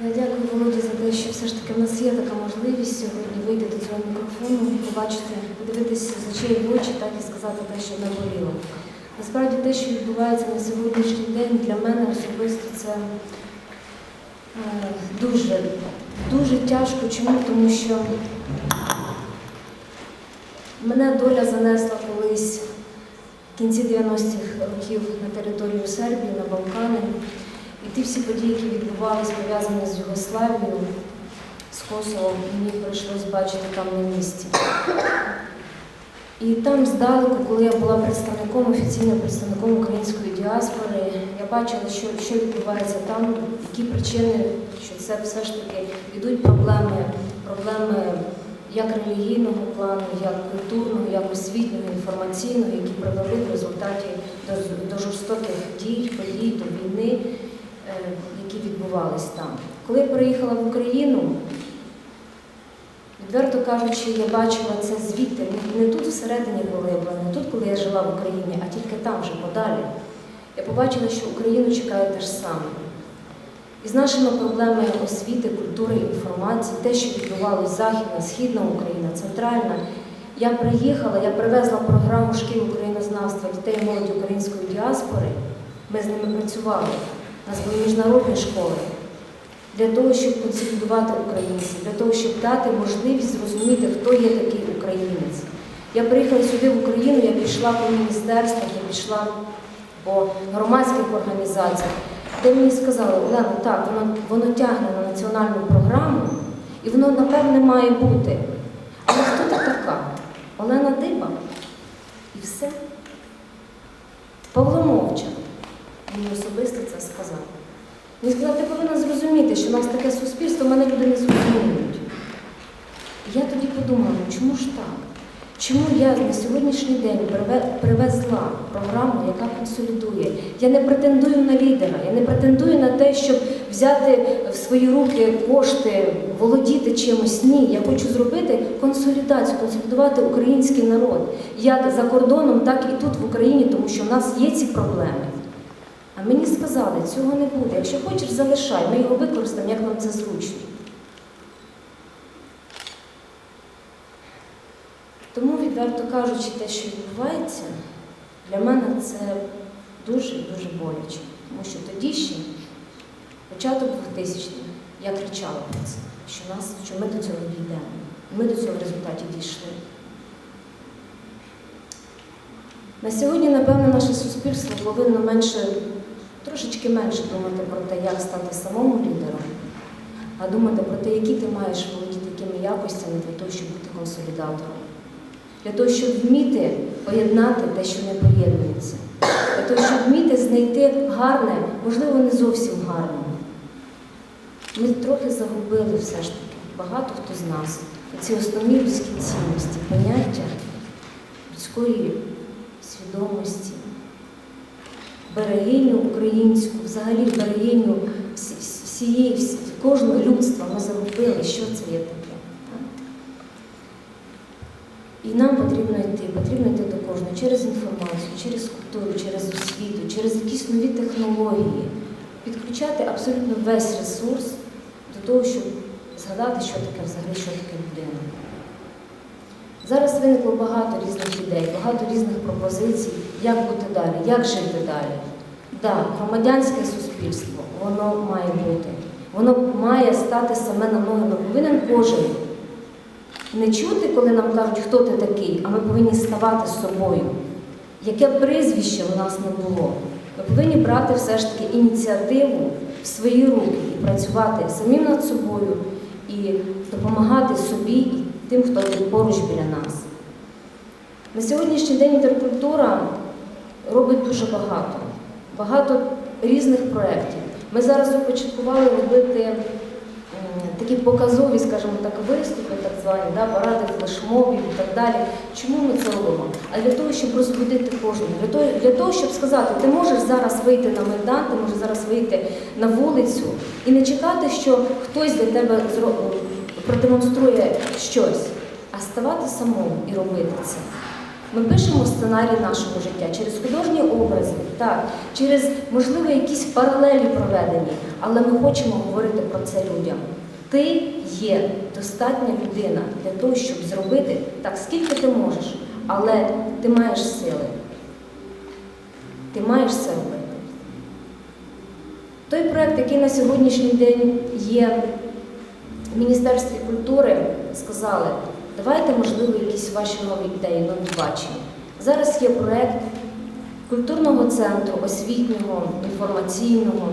Я дякую Володі за те, що все ж таки в нас є така можливість сьогодні вийти до цього мікрофону, побачити, подивитися з очей в очі, так і сказати те, що не. Насправді те, що відбувається на сьогоднішній день, для мене особисто це е, дуже, дуже тяжко. Чому? Тому що мене доля занесла колись в кінці 90-х років на територію Сербії, на Балкани. І ті всі події, які відбувалися, пов'язані з Югославією, з Косовом, мені прийшлось бачити там на місці. І там здалеку, коли я була представником, офіційним представником української діаспори, я бачила, що, що відбувається там, які причини, що це все ж таки йдуть проблеми, проблеми як релігійного плану, як культурного, як освітнього, інформаційного, які привели в результаті до, до жорстоких дій, подій, до війни, які відбувались там. Коли я приїхала в Україну, відверто кажучи, я бачила це звідти, не- тут всередині, коли я була, не тут, коли я жила в Україні, а тільки там вже подалі. Я побачила, що Україну чекає те ж саме. І з нашими проблемами освіти, культури, інформації, те, що відбувалося Західна, Східна Україна, Центральна. Я приїхала, я привезла програму шкіл українознавства дітей молоді української діаспори. Ми з ними працювали. У нас були міжнародні школи для того, щоб консолідувати українців, для того, щоб дати можливість зрозуміти, хто є такий українець. Я приїхала сюди в Україну, я пішла по міністерствах, я пішла по громадських організаціях, де мені сказали, Олена, так, воно, воно тягне на національну програму, і воно, напевне, має бути. Але хто ти така? Олена Диба. І все. Павло Мовчан мені особисто це сказав. Він сказав, ти повинна зрозуміти, що в нас таке суспільство, мене люди не зрозуміють. І я тоді подумала, ну чому ж так? Чому я на сьогоднішній день привезла програму, яка консолідує? Я не претендую на лідера, я не претендую на те, щоб взяти в свої руки кошти, володіти чимось. Ні, я хочу зробити консолідацію, консолідувати український народ як за кордоном, так і тут в Україні, тому що в нас є ці проблеми. А мені сказали, цього не буде. Якщо хочеш, залишай, ми його використаємо, як нам це зручно. Тому, відверто кажучи, те, що відбувається, для мене це дуже і дуже боляче. Тому що тоді ще, початок 2000 х я кричала про це, що, нас, що ми до цього дійдемо. Ми до цього в результаті дійшли. На сьогодні, напевно, наше суспільство повинно менше, трошечки менше думати про те, як стати самому лідером, а думати про те, які ти маєш володіти якими якостями для того, щоб бути консолідатором. Для того, щоб вміти поєднати те, що не поєднується. Для того, щоб вміти знайти гарне, можливо, не зовсім гарне. Ми трохи загубили все ж таки, багато хто з нас, ці основні людські цінності, поняття людської свідомості, берегиню українську, взагалі берегиню всі- всі- всієї, всі- кожного людства ми загубили, що це є таке. так? І нам потрібно йти, потрібно йти до кожного через інформацію, через культуру, через освіту, через якісь нові технології, підключати абсолютно весь ресурс до того, щоб згадати, що таке взагалі, що таке людина. Зараз виникло багато різних ідей, багато різних пропозицій, як бути далі, як жити далі. Так, громадянське суспільство, воно має бути. Воно має стати саме на ноги, але повинен кожен не чути, коли нам кажуть, хто ти такий, а ми повинні ставати собою. Яке прізвище у нас не було, ми повинні брати все ж таки ініціативу в свої руки і працювати самим над собою і допомагати собі тим, хто поруч біля нас. На сьогоднішній день інтеркультура робить дуже багато, багато різних проєктів. Ми зараз започаткували робити такі показові, скажімо так, виступи, так звані, да, паради флешмобів і так далі. Чому ми це робимо? А для того, щоб розбудити кожного, для того, для того, щоб сказати, ти можеш зараз вийти на майдан, ти можеш зараз вийти на вулицю і не чекати, що хтось для тебе зро- продемонструє щось, а ставати самому і робити це. Ми пишемо сценарій нашого життя через художні образи, так, через, можливо, якісь паралелі проведені, але ми хочемо говорити про це людям. Ти є достатня людина для того, щоб зробити так, скільки ти можеш, але ти маєш сили. Ти маєш це робити. Той проєкт, який на сьогоднішній день є Міністерстві культури, сказали, давайте, можливо, якісь ваші нові ідеї, нові бачення. Зараз є проєкт культурного центру, освітнього, інформаційного.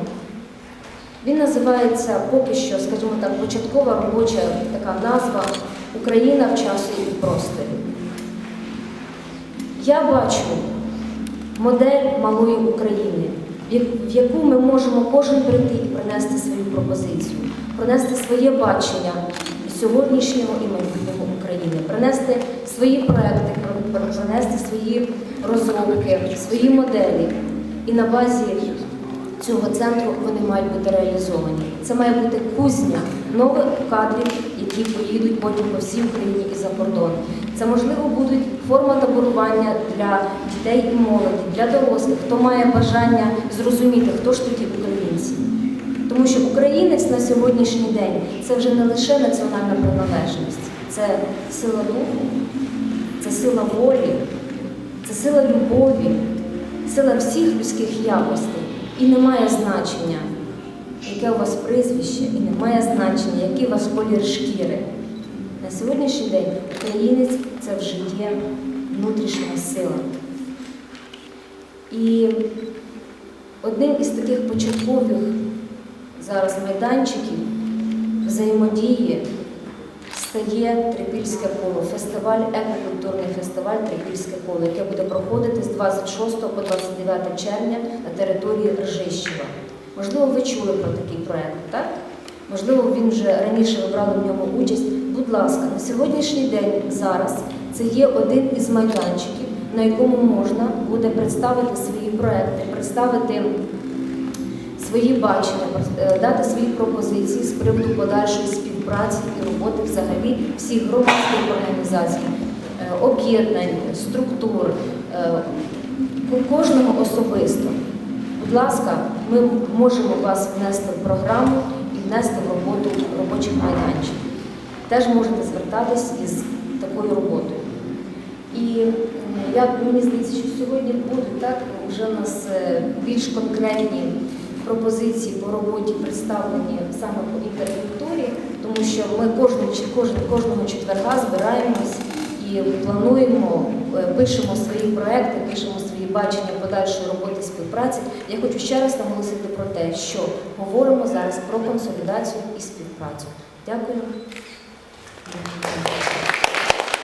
Він називається поки що, скажімо так, початкова робоча така назва Україна в часі і просторі. Я бачу модель малої України, в яку ми можемо кожен прийти і принести свою пропозицію, принести своє бачення сьогоднішнього і майбутнього України, принести свої проекти, про- про- принести свої розробки, свої моделі. І на базі цього центру вони мають бути реалізовані. Це має бути кузня нових кадрів, які поїдуть потім по всій Україні і за кордон. Це можливо будуть форма таборування для дітей і молоді, для дорослих, хто має бажання зрозуміти, хто ж такі українці. Тому що українець на сьогоднішній день це вже не лише національна приналежність, це сила духу, це сила волі, це сила любові, сила всіх людських якостей. І не має значення, яке у вас прізвище, і не має значення, який у вас колір шкіри. На сьогоднішній день українець це вже є внутрішня сила. І одним із таких початкових зараз майданчиків взаємодії стає Трипільське коло, фестиваль, екокультурний фестиваль Трипільське коло, яке буде проходити з 26 по 29 червня на території Ржищева. Можливо, ви чули про такий проект, так? Можливо, він вже раніше ви брали в ньому участь. Будь ласка, на сьогоднішній день зараз це є один із майданчиків, на якому можна буде представити свої проекти, представити свої бачення, е, дати свої пропозиції з приводу подальшої співпраці і роботи взагалі всіх громадських організацій, е, об'єднань, структур, е, кожного особисто. Будь ласка, ми можемо вас внести в програму і внести в роботу робочих майданчиків. Теж можете звертатись із такою роботою. І е, я мені здається, що сьогодні будуть так вже у нас е, більш конкретні пропозиції по роботі представлені саме по інтеркультурі, тому що ми кожного, кожного четверга збираємось і плануємо, е, пишемо свої проекти, пишемо свої бачення подальшої роботи співпраці. Я хочу ще раз наголосити про те, що говоримо зараз про консолідацію і співпрацю. Дякую.